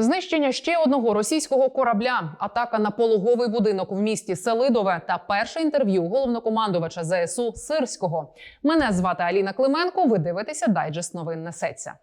Знищення ще одного російського корабля, атака на пологовий будинок в місті Селидове та перше інтерв'ю головнокомандувача ЗСУ Сирського. Мене звати Аліна Клименко. Ви дивитеся дайджест новин несеться.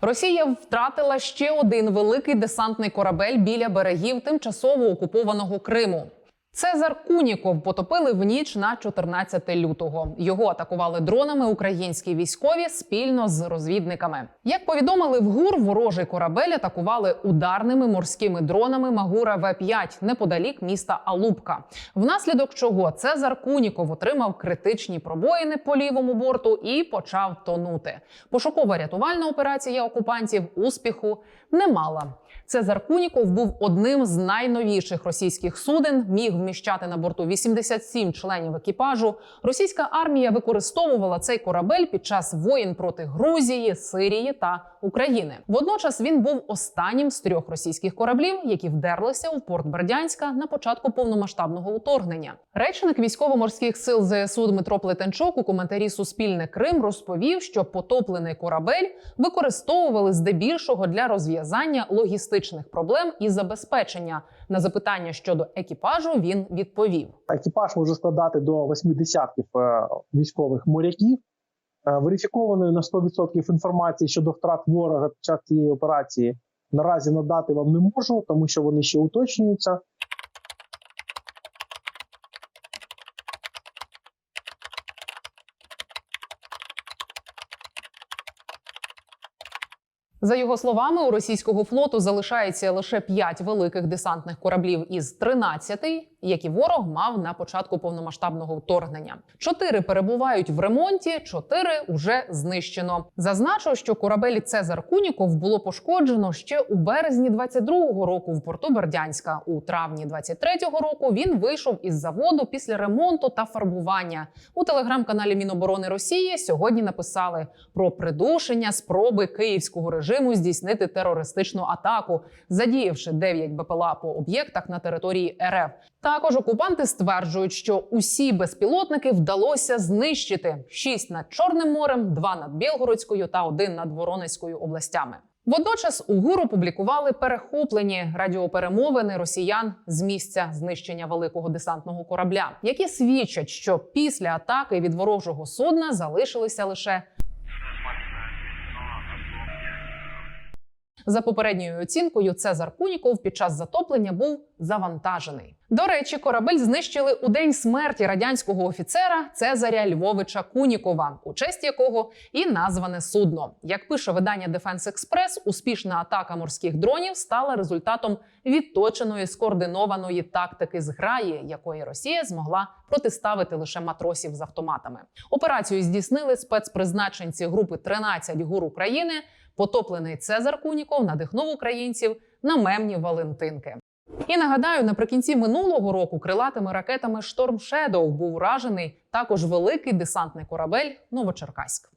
Росія втратила ще один великий десантний корабель біля берегів тимчасово окупованого Криму. Цезар Куніков потопили в ніч на 14 лютого. Його атакували дронами українські військові спільно з розвідниками. Як повідомили в ГУР, ворожий корабель атакували ударними морськими дронами Магура В-5 неподалік міста Алупка. Внаслідок чого Цезар Куніков отримав критичні пробоїни по лівому борту і почав тонути. Пошукова рятувальна операція окупантів успіху не мала. Цезар Куніков був одним з найновіших російських суден, міг вміщати на борту 87 членів екіпажу. Російська армія використовувала цей корабель під час воєн проти Грузії, Сирії та України. Водночас він був останнім з трьох російських кораблів, які вдерлися у порт Бердянська на початку повномасштабного вторгнення. Речник військово-морських сил ЗСУ Дмитро Плетенчук у коментарі Суспільне Крим розповів, що потоплений корабель використовували здебільшого для розв'язання логістичних проблем і забезпечення. На запитання щодо екіпажу він відповів: Екіпаж може складати до 8 десятків е, військових моряків. Е, Верифікованої на 100% інформації щодо втрат ворога під час цієї операції наразі надати вам не можу, тому що вони ще уточнюються. За його словами, у російського флоту залишається лише 5 великих десантних кораблів із 13, які ворог мав на початку повномасштабного вторгнення. Чотири перебувають в ремонті, чотири уже знищено. Зазначу, що корабель Цезар Куніков було пошкоджено ще у березні 22-го року в порту Бердянська. У травні 23-го року він вийшов із заводу після ремонту та фарбування. У телеграм-каналі Міноборони Росії сьогодні написали про придушення спроби київського режиму здійснити терористичну атаку, задіявши 9 БПЛА по об'єктах на території РФ. Також окупанти стверджують, що усі безпілотники вдалося знищити: 6 над Чорним морем, 2 над Білгородською та 1 над Воронезькою областями. Водночас у ГУРу публікували перехоплені радіоперемовини росіян з місця знищення великого десантного корабля, які свідчать, що після атаки від ворожого судна залишилися лише За попередньою оцінкою, Цезар Куніков під час затоплення був завантажений. До речі, корабель знищили у день смерті радянського офіцера Цезаря Львовича Кунікова, у честь якого і назване судно. Як пише видання Defense Express, успішна атака морських дронів стала результатом відточеної скоординованої тактики зграї, якої Росія змогла протиставити лише матросів з автоматами. Операцію здійснили спецпризначенці групи 13 гур України. Потоплений Цезар Куніков надихнув українців на мемні Валентинки. І нагадаю, наприкінці минулого року крилатими ракетами Шторм Шедоу був уражений також великий десантний корабель Новочеркаськ.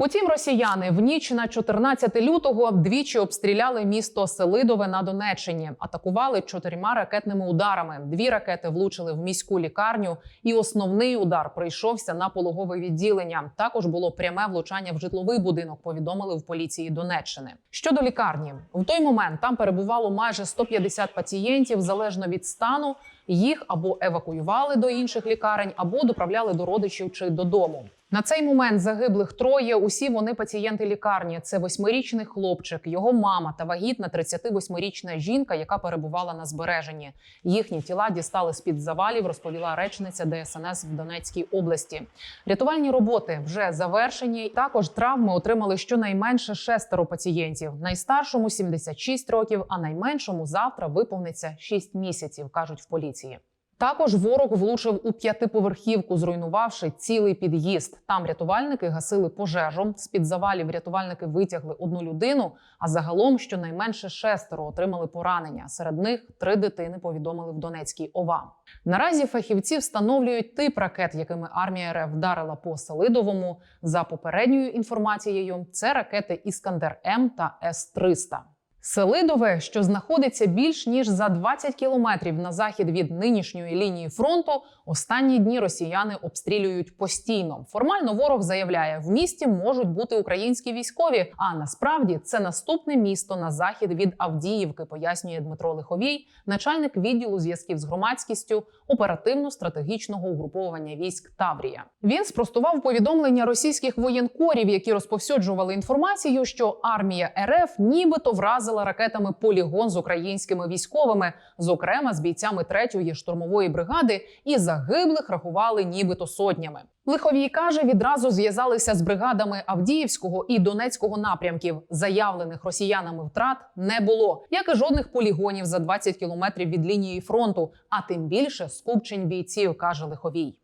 Утім, росіяни в ніч на 14 лютого двічі обстріляли місто Селидове на Донеччині, атакували чотирма ракетними ударами. Дві ракети влучили в міську лікарню, і основний удар прийшовся на пологове відділення. Також було пряме влучання в житловий будинок. Повідомили в поліції Донеччини. Щодо лікарні, в той момент там перебувало майже 150 пацієнтів залежно від стану. Їх або евакуювали до інших лікарень, або доправляли до родичів чи додому. На цей момент загиблих троє. Усі вони пацієнти лікарні. Це восьмирічний хлопчик, його мама та вагітна 38-річна жінка, яка перебувала на збереженні. Їхні тіла дістали з під завалів, розповіла речниця ДСНС в Донецькій області. Рятувальні роботи вже завершені. Також травми отримали щонайменше шестеро пацієнтів. Найстаршому 76 років, а найменшому завтра виповниться 6 місяців, кажуть в поліції. Також ворог влучив у п'ятиповерхівку, зруйнувавши цілий під'їзд. Там рятувальники гасили пожежу. З під завалів рятувальники витягли одну людину. А загалом щонайменше шестеро отримали поранення. Серед них три дитини повідомили в Донецькій ОВА. Наразі фахівці встановлюють тип ракет, якими армія РФ вдарила по Селидовому. За попередньою інформацією, це ракети Іскандер М та С 300 Селидове, що знаходиться більш ніж за 20 кілометрів на захід від нинішньої лінії фронту, останні дні росіяни обстрілюють постійно. Формально ворог заявляє, в місті можуть бути українські військові. А насправді це наступне місто на захід від Авдіївки, пояснює Дмитро Лиховій, начальник відділу зв'язків з громадськістю оперативно-стратегічного угруповування військ Таврія. Він спростував повідомлення російських воєнкорів, які розповсюджували інформацію, що армія РФ нібито вразила ракетами полігон з українськими військовими, зокрема з бійцями 3-ї штурмової бригади, і загиблих рахували нібито сотнями. Лиховій каже, відразу зв'язалися з бригадами Авдіївського і Донецького напрямків. Заявлених росіянами втрат не було, як і жодних полігонів за 20 кілометрів від лінії фронту, а тим більше скупчень бійців, каже Лиховій.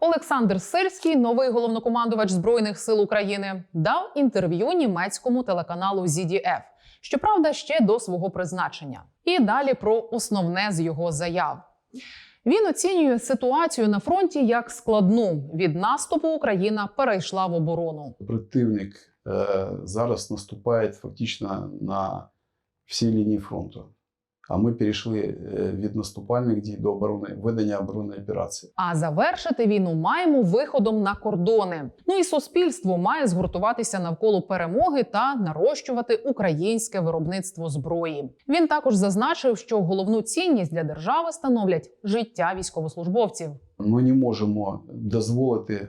Олександр Сирський, новий головнокомандувач збройних сил України, дав інтерв'ю німецькому телеканалу ZDF. Щоправда, ще до свого призначення. І далі про основне з його заяв. Він оцінює ситуацію на фронті як складну. Від наступу Україна перейшла в оборону. Противник е, зараз наступає фактично на всі лінії фронту. А ми перейшли е, від наступальних дій до оборони, ведення оборонної операції. А завершити війну маємо виходом на кордони. Ну і суспільство має згуртуватися навколо перемоги та нарощувати українське виробництво зброї. Він також зазначив, що головну цінність для держави становлять життя військовослужбовців. Ми не можемо дозволити е,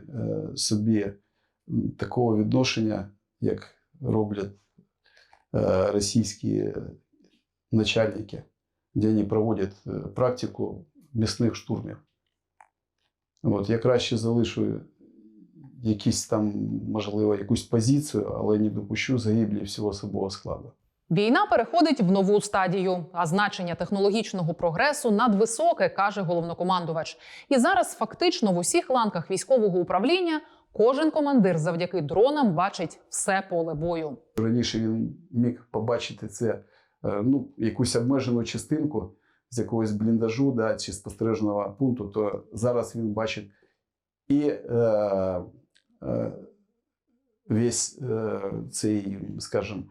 собі такого відношення, як роблять е, російські начальники, де вони проводять е, практику місних штурмів. От, я краще залишу якісь там, можливо, якусь позицію, але не допущу загиблі всього особового складу. Війна переходить в нову стадію, а значення технологічного прогресу надвисоке, каже головнокомандувач. І зараз фактично в усіх ланках військового управління кожен командир завдяки дронам бачить все поле бою. Раніше він міг побачити це ну, якусь обмежену частинку з якогось бліндажу да, чи спостережного пункту, то зараз він бачить і е, е, весь е, цей, скажімо,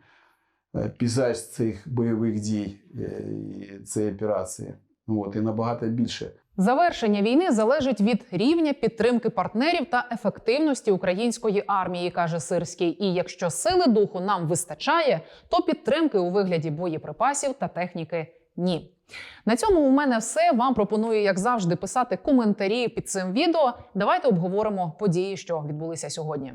е, пейзаж цих бойових дій е, цієї операції. От, і набагато більше. Завершення війни залежить від рівня підтримки партнерів та ефективності української армії, каже Сирський. І якщо сили духу нам вистачає, то підтримки у вигляді боєприпасів та техніки ні. На цьому у мене все. Вам пропоную, як завжди, писати коментарі під цим відео. Давайте обговоримо події, що відбулися сьогодні.